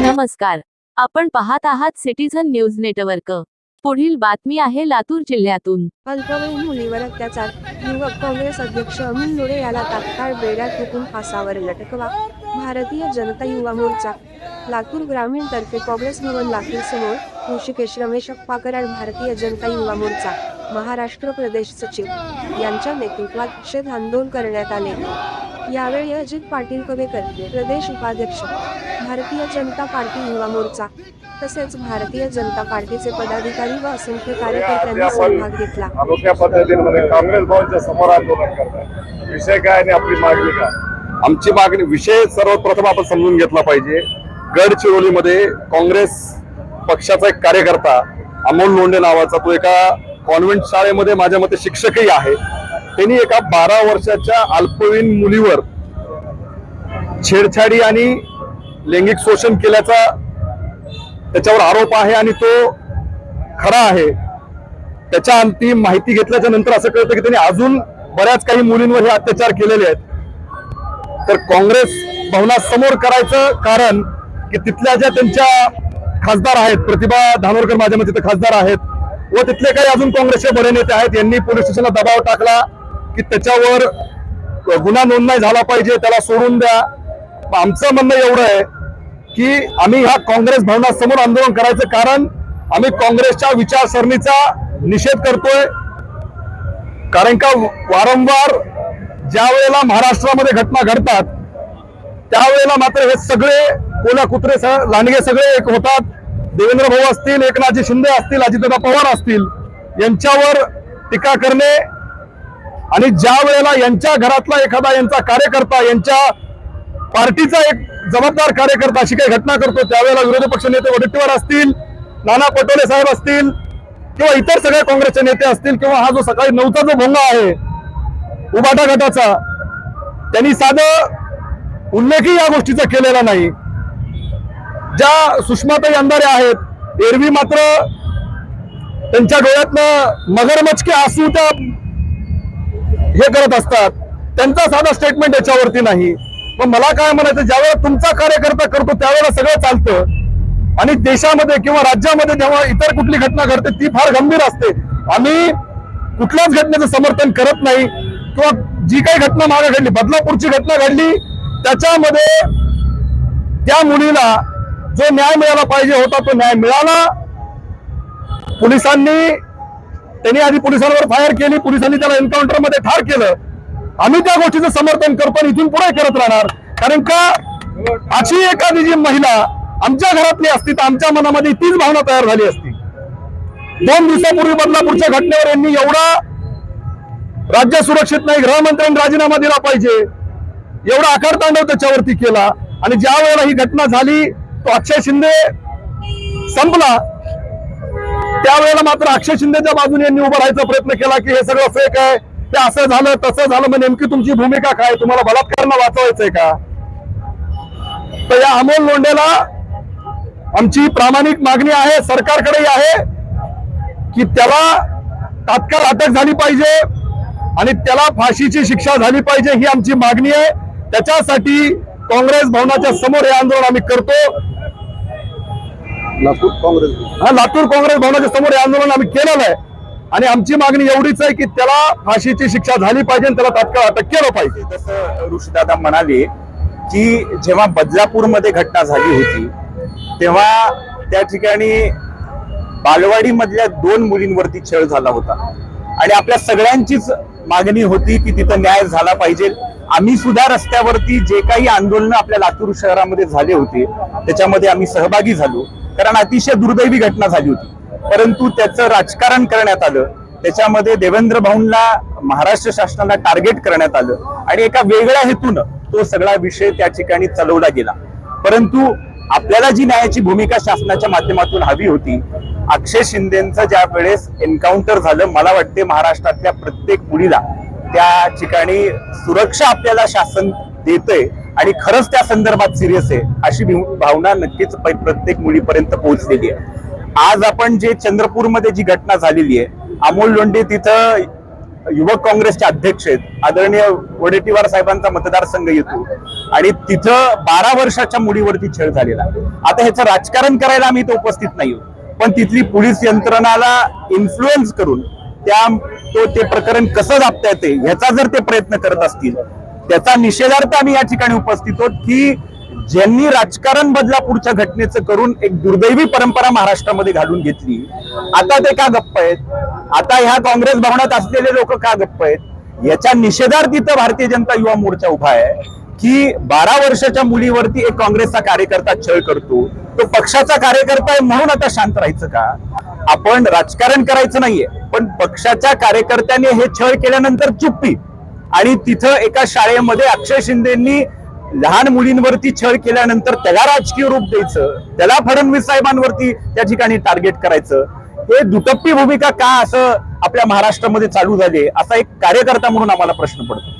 नमस्कार. आपण पाहत आहात सिटीझन न्यूज नेटवर्क पुढील बातमी आहे लातूर जिल्ह्यातून. अल्पवयीन मुलीवर अत्याचार युवक काँग्रेस अध्यक्ष अमिन लोढे याला तात्काळ बेड्यात हुकून फासावर लटकवा. भारतीय जनता युवा मोर्चा. लातूर ग्रामीण तर्फे काँग्रेस भवन लातूर समोर ऋषिकेश रमेश अप्पाकराड भारतीय जनता युवा मोर्चा. महाराष्ट्र प्रदेश सचिव. यांच्या नेतृत्वात निषेध आंदोलन करण्यात आले. यावेळी अजित पाटील कवेकर प्रदेश उपाध्यक्ष भारतीय जनता पार्टी युवा मोर्चा तसेच भारतीय जनता पार्टीचे पदाधिकारी व असंख्य कार्यकर्त्यांनी सहभाग घेतला. अनोख्या पद्धतीने काँग्रेस भवनच्या समोर आंदोलन करतात विषय काय आणि आपली मागणी काय? आमची मागणी विषय सर्वप्रथम आपण समजून घेतला पाहिजे. गडचिरोलीमध्ये काँग्रेस पक्षाचा एक कार्यकर्ता अमोल लोंढे नावाचा तो एका कॉन्व्हेंट शाळेमध्ये माझ्या मते शिक्षकही आहे. त्यांनी एका बारा वर्षाच्या अल्पवयीन मुलीवर छेडछाडी आणि लैंगिक शोषण केल्याचा त्याच्यावर आरोप आहे आणि तो खरा आहे. त्याच्या अंतिम माहिती घेतल्याच्या नंतर असं कळतं की त्यांनी अजून बऱ्याच काही मुलींवर हे अत्याचार केलेले आहेत. तर काँग्रेस भवनासमोर करायचं कारण की तिथल्या ज्या त्यांच्या खासदार आहेत प्रतिभा धानोरकर माझ्या मते खासदार आहेत व तिथले काही अजून काँग्रेसचे बरे नेते आहेत यांनी पोलीस स्टेशनला दबाव टाकला. की त्याच्यावर गुन्हा नोंद नाही झाला पाहिजे त्याला सोडून द्या. आमचं म्हणणं एवढं आहे की आम्ही ह्या काँग्रेस भवनासमोर आंदोलन करायचं कारण आम्ही काँग्रेसच्या विचारसरणीचा निषेध करतोय. कारण का वारंवार ज्या वेळेला महाराष्ट्रामध्ये घटना घडतात त्यावेळेला मात्र हे सगळे कोल्या कुत्रे स- लांडगे सगळे एक होतात. देवेंद्र भाऊ असतील एकनाथजी शिंदे असतील अजितदादा पवार असतील यांच्यावर टीका करणे आणि ज्या वेळेला यांच्या घरातला एखादा यांचा कार्यकर्ता यांच्या पार्टीचा एक जबाबदार कार्यकर्ता अशी काही घटना करतो त्यावेळेला विरोधी पक्ष नेते वडेट्टीवार असतील नाना पटोले साहेब असतील किंवा इतर सगळे काँग्रेसचे नेते असतील किंवा हा जो सकाळी नऊचा जो भोंगा आहे उबाटा गटाचा त्यांनी साधं उल्लेखही या गोष्टीचा केलेला नाही. ज्या सुषमाताई अंधारे आहेत एरवी मात्र त्यांच्या डोळ्यातनं मगरमचके आसू त्या हे करत असतात. त्यांचा साधा स्टेटमेंट याच्यावरती नाही. पण मला काय म्हणायचं ज्यावेळेला तुमचा कार्यकर्ता करतो त्यावेळेला सगळं चालतं. आणि देशामध्ये किंवा राज्यामध्ये जेव्हा इतर कुठली घटना घडते ती फार गंभीर असते. आम्ही कुठल्याच घटनेचं समर्थन करत नाही. किंवा जी काही घटना मागे घडली बदलापूरची घटना घडली त्याच्यामध्ये त्या मुलीला जो न्याय मिळाला पाहिजे होता तो न्याय मिळाला. पोलिसांनी त्यांनी आधी पोलिसांवर फायर केली पोलिसांनी त्याला एन्काउंटरमध्ये ठार केलं. आम्ही त्या गोष्टीचं समर्थन करतो आणि इथून पुढे करत राहणार. कारण का? अशी एखादी जी महिला आमच्या घरातली असती तर आमच्या मनामध्ये तीच भावना तयार झाली असती. दोन दिवसापूर्वी बदलापूरच्या घटनेवर यांनी एवढा राज्य सुरक्षित नाही गृहमंत्र्यांनी राजीनामा दिला पाहिजे. एवढा आकारतांडव त्याच्यावरती केला. आणि ज्या वेळेला ही घटना झाली तो अक्षय शिंदे संपला. त्यावेळेला मात्र अक्षय शिंदेच्या बाजूने यांनी उभं राहायचा प्रयत्न केला की हे सगळं फेक आहे. ते असं झालं तसं झालं मग नेमकी तुमची भूमिका काय? तुम्हाला बलात्कारांना वाचवायचंय का? तर या अमोल लोंढेला आमची प्रामाणिक मागणी आहे सरकारकडेही आहे की त्याला तात्काळ अटक झाली पाहिजे आणि त्याला फाशीची शिक्षा झाली पाहिजे ही आमची मागणी आहे. त्याच्यासाठी काँग्रेस भवनाच्या समोर हे आंदोलन आम्ही करतो. लातूर काँग्रेस. हा लातूर काँग्रेस भवनाच्या समोर हे आंदोलन आम्ही केलेलं आहे. आणि आमची मागणी एवढीच आहे की त्याला फाशीची शिक्षा झाली पाहिजे आणि त्याला तात्काळ अटक केलं पाहिजे. जसं ऋषीदादा म्हणाले की जेव्हा बदलापूरमध्ये घटना झाली होती तेव्हा त्या ठिकाणी बालवाडी मधल्या दोन मुलींवरती छळ झाला होता. आणि आपल्या सगळ्यांचीच मागणी होती की तिथं न्याय झाला पाहिजे. आम्ही सुद्धा रस्त्यावरती जे काही आंदोलन आपल्या लातूर शहरामध्ये झाले होते त्याच्यामध्ये आम्ही सहभागी झालो. कारण अतिशय दुर्दैवी घटना झाली होती. परंतु त्याचं राजकारण करण्यात आलं. त्याच्यामध्ये देवेंद्र भाऊंना महाराष्ट्र शासनाला टार्गेट करण्यात आलं. आणि एका वेगळ्या हेतून तो सगळा विषय त्या ठिकाणी चालवला गेला. परंतु आपल्याला जी न्यायाची भूमिका शासनाच्या माध्यमातून हवी होती अक्षय शिंदेचं ज्या वेळेस एन्काउंटर झालं मला वाटते महाराष्ट्रातल्या प्रत्येक मुलीला त्या ठिकाणी सुरक्षा आपल्याला शासन देतंय. आणि खरंच त्या संदर्भात सिरियस आहे अशी भावना नक्कीच प्रत्येक मुलीपर्यंत पोहोचलेली आहे. आज आपण जे चंद्रपूरमध्ये जी घटना झालेली आहे अमोल लोंढे तिथं युवक काँग्रेसचे अध्यक्ष आहेत. आदरणीय वडेट्टीवार साहेबांचा मतदारसंघ येतो. आणि तिथं बारा वर्षाच्या मुलीवरती छेड झालेला आता ह्याचं राजकारण करायला आम्ही इथं उपस्थित नाही पण तिथली पोलीस यंत्रणाला इन्फ्लुएन्स करून त्या तो ते प्रकरण कसं दाबता येते ह्याचा जर ते प्रयत्न करत असतील त्याचा निषेधार्थ आम्ही या ठिकाणी उपस्थित आहोत की ज्यांनी राजकारण बदलापूरच्या घटनेचं करून एक दुर्दैवी परंपरा महाराष्ट्रामध्ये घालून घेतली आता ते का गप्प आहेत? आता ह्या काँग्रेस भवनात असलेले लोक का गप्प आहेत? याच्या निषेधार्थ इथं भारतीय जनता युवा मोर्चा उभा आहे की बारा वर्षाच्या मुलीवरती एक काँग्रेसचा कार्यकर्ता छळ करतो तो पक्षाचा कार्यकर्ता आहे म्हणून आता शांत राहायचं का? आपण राजकारण करायचं नाहीये पण पक्षाच्या कार्यकर्त्याने हे छळ केल्यानंतर चुप्पी आणि तिथं एका शाळेमध्ये अक्षय शिंदेनी लहान मुलींवरती छळ केल्यानंतर त्याला राजकीय रूप द्यायचं त्याला फडणवीस साहेबांवरती त्या ठिकाणी टार्गेट करायचं. हे दुटप्पी भूमिका का असं आपल्या महाराष्ट्रामध्ये चालू झाली असा एक कार्यकर्ता म्हणून आम्हाला प्रश्न पडतो.